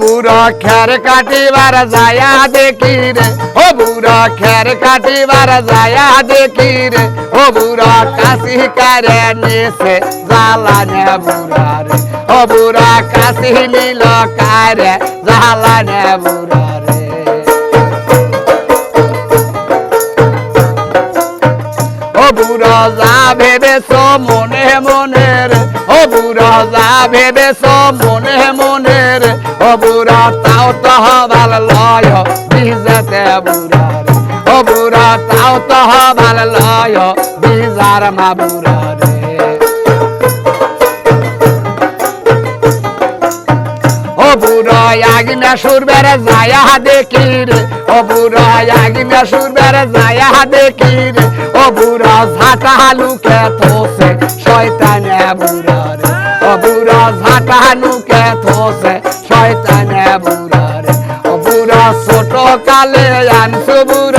বুড়ো খের কাটিবার যায়া দেখি রে। ও বুড়ো খের কাটিবার যায়া দেখি রে। ও বুড়ো কাশি কারে নিছে জ্বালানে বুড়া রে। ও বুড়া কাশি নীল কারে জ্বালানে বুড়া ও বুড়ো যা ভেবেছ মনে মনে ভেবেছ মনে মনে রে? বুড়া, তাও তো হবার লয়। বিজাতে বুড়া রে। বুড়া, তাও তো হবার লয়। বিজার মা বুড়া রে। বুড়ো আগিনা সুরবের যায়া দেখি রে। বুড়ো আগিনা সুরবের যায়া দেখি রে। ও বুড়ো, ঝাঁটা লুকে থোসে, শয়তানে বুড়া রে। ও বুড়ো ঝাঁটা লুকে থোসে শয়তানে বুড়া রে। ও বুড়ো ছোট কালে বুড়া